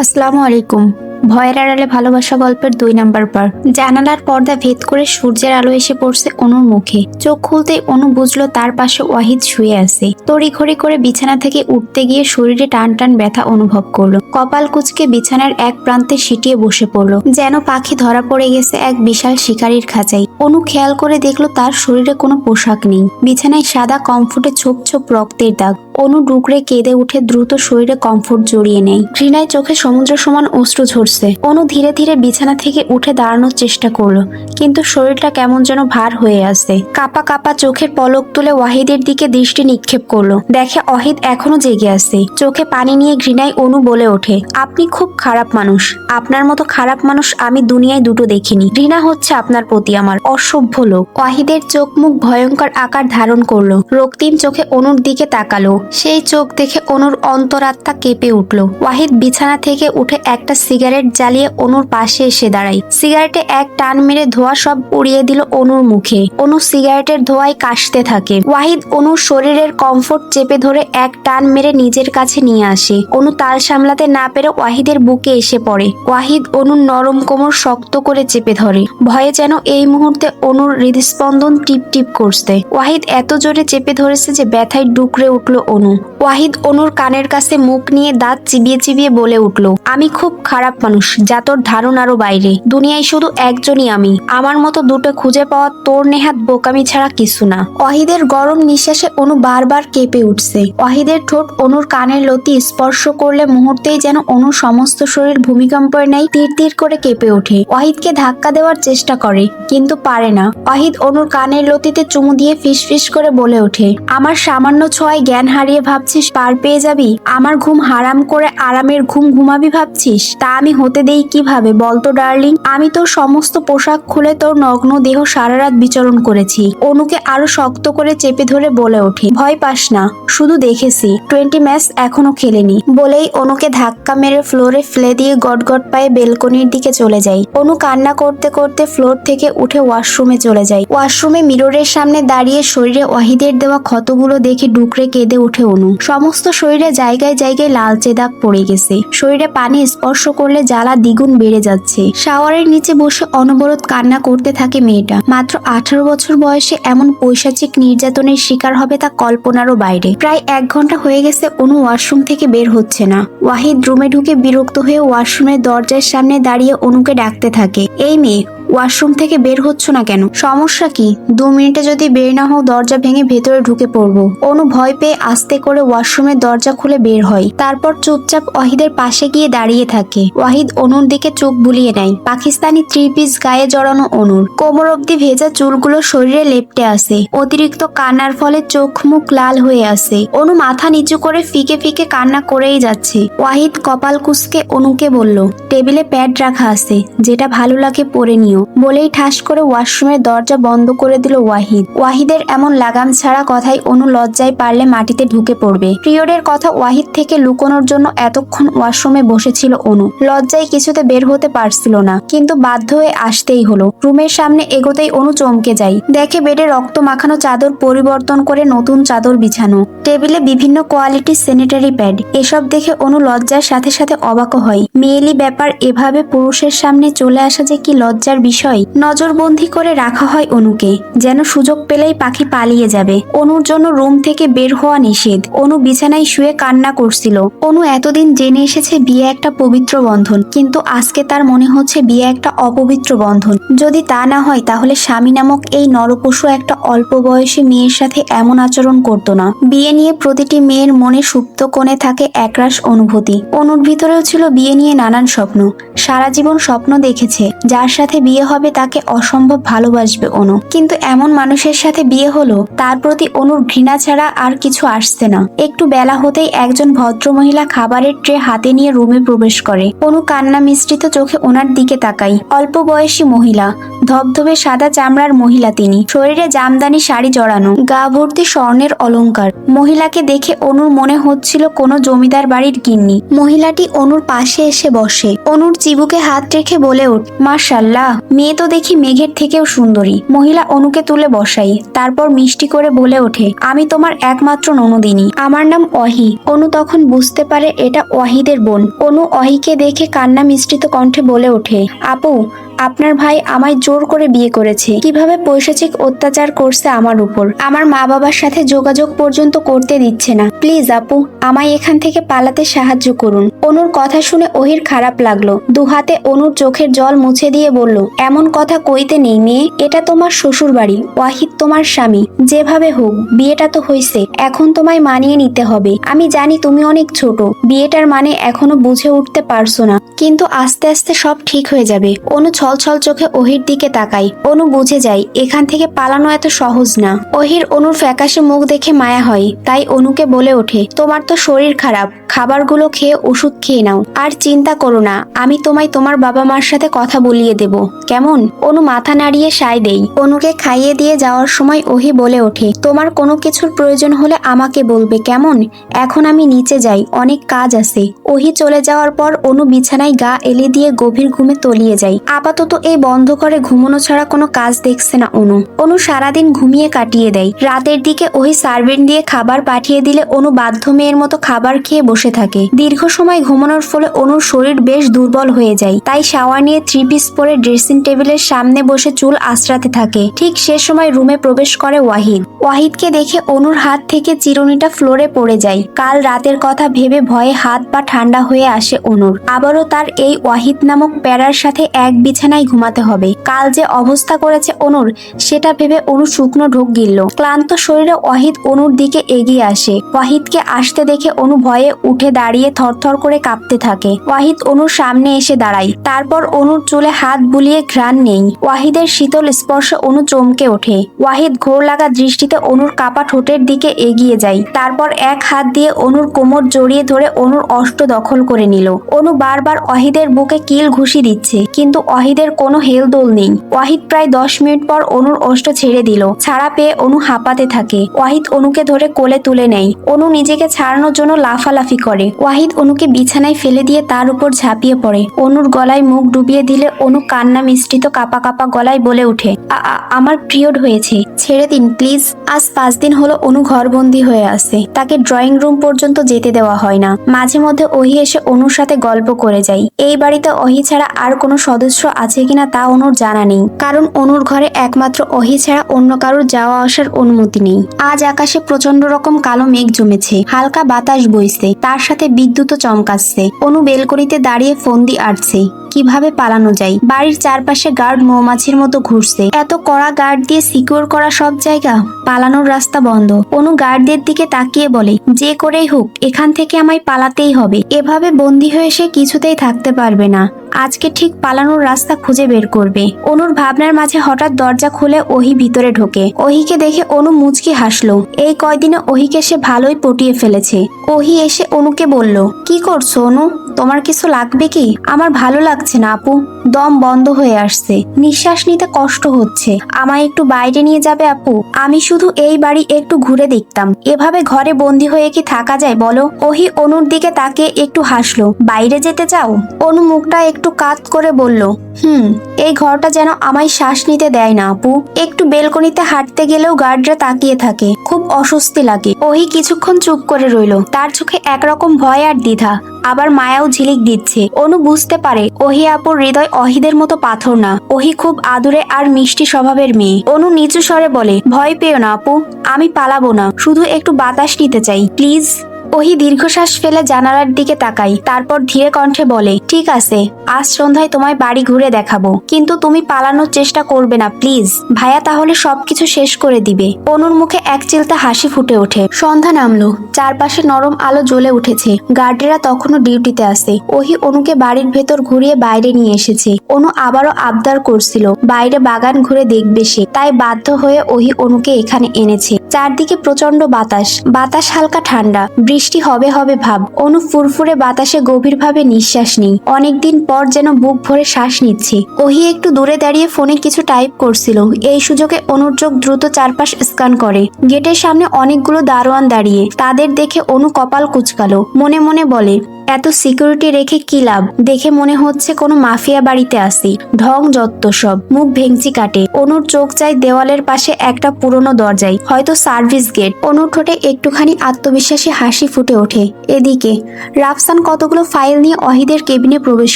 আসসালামু আলাইকুম। ভয়ের আড়ালে ভালোবাসা গল্পের দুই নাম্বার পার জানালার পর্দা ভেদ করে সূর্যের আলো এসে পড়ছে অনুর মুখে। চোখ খুলতেই অনু বুঝলো তার পাশে ওয়াহিদ শুয়ে আছে। তড়িঘড়ি করে বিছানা থেকে উঠতে গিয়ে শরীরে টান টান ব্যথা অনুভব করল। কপাল কুচকে বিছানার এক প্রান্তে সিটিয়ে বসে পড়ল। যেন পাখি ধরা পড়ে গেছে এক বিশাল শিকারীর খাঁচাই অনু খেয়াল করে দেখল তার শরীরে কোনো পোশাক নেই। বিছানায় সাদা কমফোর্টে ছোপ ছোপ রক্তের দাগ। অনু ডুকরে কেঁদে উঠে দ্রুত শরীরে কমফোর্ট জড়িয়ে নেয়। ঘৃণায় চোখে সমুদ্র সমান অশ্রু ঝরছে। অনু ধীরে ধীরে বিছানা থেকে উঠে দাঁড়ানোর চেষ্টা করল, কিন্তু শরীরটা কেমন যেন ভার হয়ে আসে কাপা কাপা চোখের পলক তুলে ওয়াহিদের দিকে দৃষ্টি নিক্ষেপ করল। দেখে অহিদ এখনও জেগে আছে। চোখে পানি নিয়ে ঘৃণায় অনু বলে ওঠে, আপনি খুব খারাপ মানুষ। আপনার মতো খারাপ মানুষ আমি দুনিয়ায় দুটো দেখিনি। ঘৃণা হচ্ছে আপনার প্রতি আমার। অসভ্য লোক। ওয়াহিদের চোখ মুখ ভয়ঙ্কর আকার ধারণ করল। রক্তিম চোখে অনুর দিকে তাকালো। সেই চোখ দেখে অনুর অন্তরাত্মা কেঁপে উঠল। ওয়াহিদ বিছানা থেকে উঠে একটা সিগারেট জ্বালিয়ে অনুর পাশে এসে দাঁড়ায় সিগারেটে এক টান মেরে ধোয়া সব উড়িয়ে দিল অনুর মুখে। অনু সিগারেটের ধোয়ায় কাশতে থাকে। ওয়াহিদ অনুর শরীরের কমফোর্ট চেপে ধরে এক টান মেরে নিজের কাছে নিয়ে আসে। অনু তাল সামলাতে না পেরে ওয়াহিদের বুকে এসে পড়ে। ওয়াহিদ অনুর নরম কোমর শক্ত করে চেপে ধরে। ভয়ে যেন এই মুহূর্তে অনুর হৃদস্পন্দন টিপ টিপ করছে। ওয়াহিদ এত জোরে চেপে ধরেছে যে ব্যথায় ডুকরে উঠল অনু। ওয়াহিদ অনুর কানের কাছে মুখ নিয়ে দাঁত চিবিয়ে চিবিয়ে বলে উঠল, আমি খুব খারাপ মানুষ, যা তোর ধারণারও বাইরে। দুনিয়ায় শুধু একজনই আমি। আমার মতো দুটো খুঁজে পাওয়া তোর নেহাত বোকামি ছাড়া কিছু না। ওয়াহিদের গরম নিঃশ্বাসে অনু বারবার কেঁপে উঠছে। ওয়াহিদের ঠোঁট অনুর কানের লতি স্পর্শ করলে মুহূর্তেই যেন অনু সমস্ত শরীর ভূমিকম্পের ন্যায় তীর তীর করে কেঁপে ওঠে। ওয়াহিদকে ধাক্কা দেওয়ার চেষ্টা করে, কিন্তু পারে না। ওয়াহিদ অনুর কানের লতিতে চুমু দিয়ে ফিস ফিস করে বলে ওঠে, আমার সামান্য ছয় জ্ঞান হারিয়ে ভাবছিস পার পেয়ে যাবি? আমার ঘুম হারাম করে আরামের ঘুম ঘুমাবি ভাবছিস? তা আমি হতে দেই কীভাবে? বলতো ডার্লিং। আমি তোর সমস্ত পোশাক খুলে তোর নগ্ন দেহ সারা রাত বিচরণ করেছি। অনুকে আরও শক্ত করে চেপে ধরে বলে ওঠে, ভয় পাস না, শুধু দেখেছি। টোয়েন্টি ম্যাচ এখনও খেলেনি। বলেই অনুকে ধাক্কা মেরে ফ্লোরে ফেলে দিয়ে গট গট পায়ে বেলকনির দিকে চলে যাই। অনু কান্না করতে করতে ফ্লোর থেকে উঠে ওয়াশরুমে চলে যাই ওয়াশরুমে মিররের সামনে দাঁড়িয়ে শরীরে ওয়াহিদের দেওয়া ক্ষতগুলো দেখে ডুকরে কেঁদে ওঠে অনু। সমস্ত শরীরে জায়গায় জায়গায় লালচে দাগ পড়ে গেছে। শরীরে পানি স্পর্শ করলে জ্বালা দ্বিগুণ বেড়ে যাচ্ছে। শাওয়ারের নিচে বসে অনবরত কান্না করতে থাকে মেয়েটা। মাত্র আঠারো বছর বয়সে এমন পৈশাচিক নির্যাতনের শিকার হবে তা কল্পনারও বাইরে। প্রায় এক ঘণ্টা হয়ে গেছে অনু ওয়াশরুম থেকে বের হচ্ছে না। ওয়াহিদ রুমে ঢুকে বিরক্ত হয়ে ওয়াশরুমের দরজার সামনে দাঁড়িয়ে অনুকে ডাকতে থাকে। এই মেয়ে ওয়াশরুম থেকে বের হচ্ছ না কেন? সমস্যা কি? দু মিনিটে যদি বের না হও, দরজা ভেঙে ভেতরে ঢুকে পড়ব। অনু ভয় পেয়ে আস্তে করে ওয়াশরুমের দরজা খুলে বের হয়। তারপর চুপচাপ ওয়াহিদের পাশে গিয়ে দাঁড়িয়ে থাকে। ওয়াহিদ অনুর দিকে চোখ বুলিয়ে নেয়। পাকিস্তানি থ্রি পিস গায়ে জড়ানো অনুর। কোমর অব্দি ভেজা চুলগুলো শরীরে লেপটে আসে অতিরিক্ত কান্নার ফলে চোখ মুখ লাল হয়ে আসে অনু মাথা নিচু করে ফিকে ফিকে কান্না করেই যাচ্ছে। ওয়াহিদ কপাল কুসকে অনুকে বলল, টেবিলে প্যাড রাখা আছে, যেটা ভালো লাগে পরে নিও। বলেই ঠাস করে ওয়াশরুমের দরজা বন্ধ করে দিল ওয়াহিদ। ওয়াহিদের এমন লাগাম ছাড়া কথাই অনু লজ্জায় পারলে মাটিতে ঢুকে পড়বে। প্রিয়ডের কথা ওয়াহিদ থেকে লুকোনোর জন্য এতক্ষণ ওয়াশরুমে বসেছিল অনু। লজ্জায় কিছুতে বের হতে পারছিল না, কিন্তু বাধ্য হয়ে আসতেই হলো। রুমের সামনে এগোতেই অনু চমকে যায়। দেখে বেডে রক্ত মাখানো চাদর পরিবর্তন করে নতুন চাদর বিছানো। টেবিলে বিভিন্ন কোয়ালিটির স্যানিটারি প্যাড। এসব দেখে অনু লজ্জার সাথে সাথে অবাক হয়। মেয়েলি ব্যাপার এভাবে পুরুষের সামনে চলে আসা যে কি লজ্জার বিষয় নজরবন্দি করে রাখা হয় অনুকে, যেন সুযোগ পেলেই পাখি পালিয়ে যাবে। অনুর জন্য রুম থেকে বের হওয়া নিষেধ। অনু বিছানায় শুয়ে কান্না করছিল। অনু এতদিন জেনে এসেছে বিয়ে একটা পবিত্র বন্ধন, কিন্তু আজকে তার মনে হচ্ছে বিয়ে একটা অপবিত্র বন্ধন। যদি তা না হয়, তাহলে স্বামী নামক এই নরপশু একটা অল্প বয়সী মেয়ের সাথে এমন আচরণ করতো না। বিয়ে নিয়ে প্রতিটি মেয়ের মনে সুপ্ত কোণে থাকে একরাশ অনুভূতি। অনুর ভিতরেও ছিল বিয়ে নিয়ে নানান স্বপ্ন। সারা জীবন স্বপ্ন দেখেছে, যার সাথে বিয়ে হবে তাকে অসম্ভব ভালোবাসবে অনু। কিন্তু এমন মানুষের সাথে বিয়ে হলো, তার প্রতি অনুর ঘৃণা ছাড়া আর কিছু আসছে না। একটু বেলা হতেই একজন ভদ্রমহিলা খাবারের ট্রে হাতে নিয়ে রুমে প্রবেশ করে। অনু কান্না মিশ্রিত চোখে ওনার দিকে তাকাই অল্প বয়সী মহিলা ধবধবে সাদা চামড়ার মহিলা তিনি। শরীরে জামদানি শাড়ি জড়ানো, গা ভর্তি স্বর্ণের অলংকার। মহিলাকে দেখে অনুর মনে হচ্ছিল কোনো জমিদার বাড়ির গিন্নি। মহিলাটি অনুর পাশে এসে বসে। অনুর চিবুকে হাত রেখে বলে ওঠ মার্শাল্লাহ মেয়ে তো দেখি মেঘের থেকেও সুন্দরী। মহিলা অনুকে তুলে বসাই, তারপর মিষ্টি করে বলে ওঠে, আমি তোমার একমাত্র ননদিনী, আমার নাম অহি। অনু তখন বুঝতে পারে এটা অহিদের বোন। অনু অহিকে দেখে কান্না মিশ্রিত কণ্ঠে বলে ওঠে, আপু আপনার ভাই আমায় জোর করে বিয়ে করেছে। কীভাবে পৈশাচিক অত্যাচার করছে আমার উপর। আমার মা বাবার সাথে যোগাযোগ পর্যন্ত করতে দিচ্ছে না। প্লিজ আপু, আমায় এখান থেকে পালাতে সাহায্য করুন। অনুর কথা শুনে ওহির খারাপ লাগল। দুহাতে অনুর চোখের জল মুছে দিয়ে বলল, এমন কথা কইতে নেই মেয়ে, এটা তোমার শ্বশুর বাড়ি ওয়াহিদ তোমার স্বামী। যেভাবে হোক, বিয়েটা তো হইছে। এখন তোমায় মানিয়ে নিতে হবে। আমি জানি তুমি অনেক ছোট। বিয়েটার মানে এখনও বুঝে উঠতে পারছ না। কিন্তু আস্তে আস্তে সব ঠিক হয়ে যাবে। অনু ছলছল চোখে ওহির দিকে তাকাই। অনু বুঝে যায়, এখান থেকে পালানো এত সহজ না। ওহির অনুর ফ্যাকাশে মুখ দেখে মায়া হয়, তাই অনুকে বলে ওঠে, তোমার তো শরীর খারাপ, খাবারগুলো খেয়ে ওষুধ খেয়ে নাও। আর চিন্তা করো না, আমি তোমায় তোমার বাবা মার সাথে কথা বলিয়ে দেব। কেমন? অনু মাথা নাড়িয়ে সায় দেই। অনুকে খাইয়ে দিয়ে যাওয়ার সময় ওহি বলে ওঠে, তোমার কোনো কিছুর প্রয়োজন হলে আমাকে বলবে, কেমন? এখন আমি নিচে যাই, অনেক কাজ আছে। ওহি চলে যাওয়ার পর অনু বিছানায় গা এলে দিয়ে গভীর ঘুমে তলিয়ে যায়। আপাতত এই বন্ধ করে ঘুমানো ছাড়া কোনো কাজ দেখছে না অনু। অনু সারাদিন ঘুমিয়ে কাটিয়ে দেয়। রাতের দিকে ওই সার্ভেন্ট দিয়ে খাবার পাঠিয়ে দিলে অনু বাধ্য মেয়ের মতো খাবার খেয়ে বসে থাকে। দীর্ঘ সময় ঘুমানোর ফলে অনুর শরীর বেশ দুর্বল হয়ে যায়। তাই শাওয়ার নিয়ে থ্রি পিস পরে ড্রেসিং টেবিলের সামনে বসে চুল আশ্রাতে থাকে। ঠিক সে সময় রুমে প্রবেশ করে ওয়াহিদ। ওয়াহিদকে দেখে অনুর হাত থেকে চিরুনিটা ফ্লোরে পড়ে যায়। কাল রাতের কথা ভেবে ভয়ে হাত পা ঠান্ডা হয়ে আসে অনুর। আবারও তার এই ওয়াহিদ নামক প্যারার সাথে এক বিছানায় ঘুমাতে হবে। কাল যে অবস্থা করেছে অনুর, সেটা ভেবে অনু শুকনো ঢোক গিলল। ক্লান্ত শরীরে ওয়াহিদ অনুর দিকে এগিয়ে আসে। ওয়াহিদকে আসতে দেখে অনু ভয়ে উঠে দাঁড়িয়ে থরথর করে কাঁপতে থাকে। ওয়াহিদ অনুর সামনে এসে দাঁড়ায়। তারপর অনুর চুলে হাত বুলিয়ে ঘ্রাণ নেই। ওয়াহিদের শীতল স্পর্শে অনু চমকে ওঠে। ওয়াহিদ ঘোর লাগা দৃষ্টিতে অনুর কাপা ঠোঁটের দিকে এগিয়ে যায়। তারপর এক হাত দিয়ে অনুর কোমর জড়িয়ে ধরে অনুর অষ্ট দখল করে নিল। অনু বারবার অহিদের বুকে কিল ঘুষি দিচ্ছে। কিন্তু ওয়াহিদের কোনো হেলদোল নেই। ওয়াহিদ প্রায় দশ মিনিট পর অনুর অষ্ট ছেড়ে দিল। ছাড়া পেয়ে অনু হাঁপাতে থাকে। ওয়াহিদ অনুকে ধরে কোলে তুলে নেয়। অনু নিজেকে ছাড়ানোর জন্য লাফালাফি করে। ওয়াহিদ অনুকে বিছানায় ফেলে দিয়ে তার উপর ঝাঁপিয়ে পড়ে। অনুর গলায় মুখ ডুবিয়ে দিলে অনু কান্না মিশ্রিত কাপা কাপা গলায় বলে ওঠে, "আ- আ- আমার পিরিয়ড হয়েছে। ছেড়ে দিন, প্লিজ। আজ পাঁচ দিন হলো অনু ঘরবন্দি হয়ে আছে। তাকে ড্রয়িং রুম পর্যন্ত যেতে দেওয়া হয় না। মাঝে মধ্যে ওহি এসে অনুর সাথে গল্প করে যায়। এই বাড়িতে অহি ছাড়া আর কোনো সদস্য আছে কিনা তা অনুর জানা নেই। কারণ অনুর ঘরে একমাত্র অহি ছাড়া অন্য কারোর যাওয়া আসার অনুমতি নেই। আজ আকাশে প্রচণ্ড রকম কালো মেঘ জমেছে, হালকা বাতাস বইছে, তার সাথে বিদ্যুৎ চমকাচ্ছে। অনু বেলকনিতে দাঁড়িয়ে ফন্দি আটছে। কীভাবে পালানো যায়? বাড়ির চারপাশে গার্ড মৌমাছির মতো ঘুরছে। এত কড়া গার্ড দিয়ে সিকিউর করা সব জায়গা? পালানোর রাস্তা বন্ধ। অনু গার্ডদের দিকে তাকিয়ে বলে, যে করেই হোক, এখান থেকে আমায় পালাতেই হবে। এভাবে বন্দি হয়ে সে কিছুতেই থাকতে পারবে না। আজকে ঠিক পালানোর রাস্তা খুঁজে বের করবে। অনুর ভাবনার মাঝে হঠাৎ দরজা খুলে ওহি ভিতরে ঢোকে। ওহিকে দেখে অনু মুচকি হাসলো। এই কয়দিনে ওহিকে সে ভালোই পটিয়ে ফেলেছে। ওহি এসে অনুকে বলল, কি করছ অনু? তোমার কিছু লাগবে কি? আমার ভালো লাগছে না আপু। দম বন্ধ হয়ে আসছে। নিঃশ্বাস নিতে কষ্ট হচ্ছে। আমায় একটু বাইরে নিয়ে যাবে আপু? আমি শুধু এই বাড়ি একটু ঘুরে দেখতাম। এভাবে ঘরে বন্দি হয়ে কি থাকা যায় বলো? ওহি অনুর দিকে তাকে একটু হাসলো। বাইরে যেতে চাও? অনু মুখটা একটু কাত করে বলল, হুম, এই ঘরটা যেন আমায় শ্বাস নিতে দেয় না আপু। একটু বেলকনিতে হাঁটতে গেলেও গার্ডরা তাকিয়ে থাকে। খুব অস্বস্তি লাগে। ওহি কিছুক্ষণ চুপ করে রইল। তার চোখে একরকম ভয় আর দ্বিধা। আবার মায়াও ঝিলিক দিচ্ছে। অনু বুঝতে পারে, ওহি আপুর হৃদয় অহিদের মতো পাথর না। ওহি খুব আদুরে আর মিষ্টি স্বভাবের মেয়ে। অনু নিচু স্বরে বলে, ভয় পেও না আপু, আমি পালাবো না। শুধু একটু বাতাস নিতে চাই, প্লিজ। ওহি দীর্ঘশ্বাস ফেলে জানালার দিকে তাকাই, তারপর ধীরে কণ্ঠে বলে, ঠিক আছে, আজ সন্ধ্যায় তোমায় বাড়ি ঘুরে দেখাবো। কিন্তু তুমি পালানোর চেষ্টা করবে না, প্লিজ। ভাইয়া তাহলে সবকিছু শেষ করে দিবে। অনুর মুখে এক চিলতা হাসি ফুটে ওঠে। সন্ধ্যা নামলো। চারপাশে নরম আলো জ্বলে উঠেছে। গার্ডেরা তখনও ডিউটিতে আছে। ওহি অনুকে বাড়ির ভেতর ঘুরিয়ে বাইরে নিয়ে এসেছে। অনু আবারও আবদার করছিল, বাইরে বাগান ঘুরে দেখবে সে। তাই বাধ্য হয়ে ওহি অনুকে এখানে এনেছে। চারদিকে প্রচণ্ড বাতাস। বাতাস হালকা ঠান্ডা। বৃষ্টি হবে হবে ভাব। অনু ফুরফুরে বাতাসে গভীরভাবে নিঃশ্বাস নেই। অনেকদিন পর যেন বুক ভরে শ্বাস নিচ্ছে। ওহি একটু দূরে দাঁড়িয়ে ফোনে কিছু টাইপ করছিল। এই সুযোগে অনুর চোখ দ্রুত চারপাশ স্ক্যান করে। গেটের সামনে অনেকগুলো দারোয়ান দাঁড়িয়ে। তাদের দেখে অনু কপাল কুচকালো। মনে মনে বলে, এত সিকিউরিটি রেখে কি লাভ? দেখে মনে হচ্ছে কোনো মাফিয়া বাড়িতে আসি। ঢং যত্ত সব। মুখ ভেঙচি কাটে। অনুর চোখ চাই দেওয়ালের পাশে একটা পুরনো দরজায়। হয়তো সার্ভিস গেট। অনুর ঠোঁটে একটুখানি আত্মবিশ্বাসী হাসি ফুটে ওঠে। এদিকে, রাফসান কতগুলো ফাইল নিয়ে অহিদের কেবিনে প্রবেশ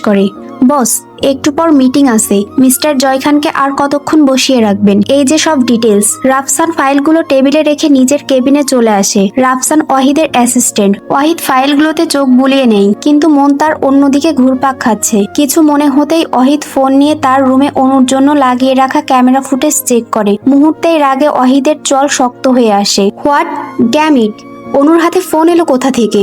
করে। বস, একটু পর মিটিং আছে। মিস্টার জয়খানকে আর কতক্ষণ বসিয়ে রাখবেন? এই যে সব ডিটেলস রাফসান ফাইলগুলো টেবিলে রেখে নিজের কেবিনে চলে আসে। রাফসান ওয়াহিদের অ্যাসিস্ট্যান্ট। ওয়াহিদ ফাইলগুলোতে চোখ বুলিয়ে নেই, কিন্তু মন তার অন্যদিকে ঘুরপাক খাচ্ছে। কিছু মনে হতেই অহিদ ফোন নিয়ে তার রুমে অনুর জন্য লাগিয়ে রাখা ক্যামেরা ফুটেজ চেক করে। মুহূর্তেই রাগে অহিদের চল শক্ত হয়ে আসে। হোয়াট? ড্যামিট অনুর হাতে ফোন এলো কোথা থেকে?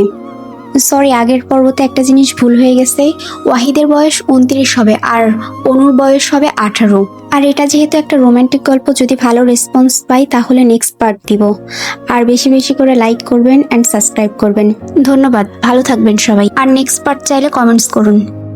সরি, আগের পর্বতে একটা জিনিস ভুল হয়ে গেছে। ওয়াহিদের বয়স উনত্রিশ হবে আর অনুর বয়স হবে আঠারো। আর এটা যেহেতু একটা রোম্যান্টিক গল্প, যদি ভালো রেসপন্স পাই তাহলে নেক্সট পার্ট দিব। আর বেশি বেশি করে লাইক করবেন অ্যান্ড সাবস্ক্রাইব করবেন। ধন্যবাদ, ভালো থাকবেন সবাই। আর নেক্সট পার্ট চাইলে কমেন্টস করুন।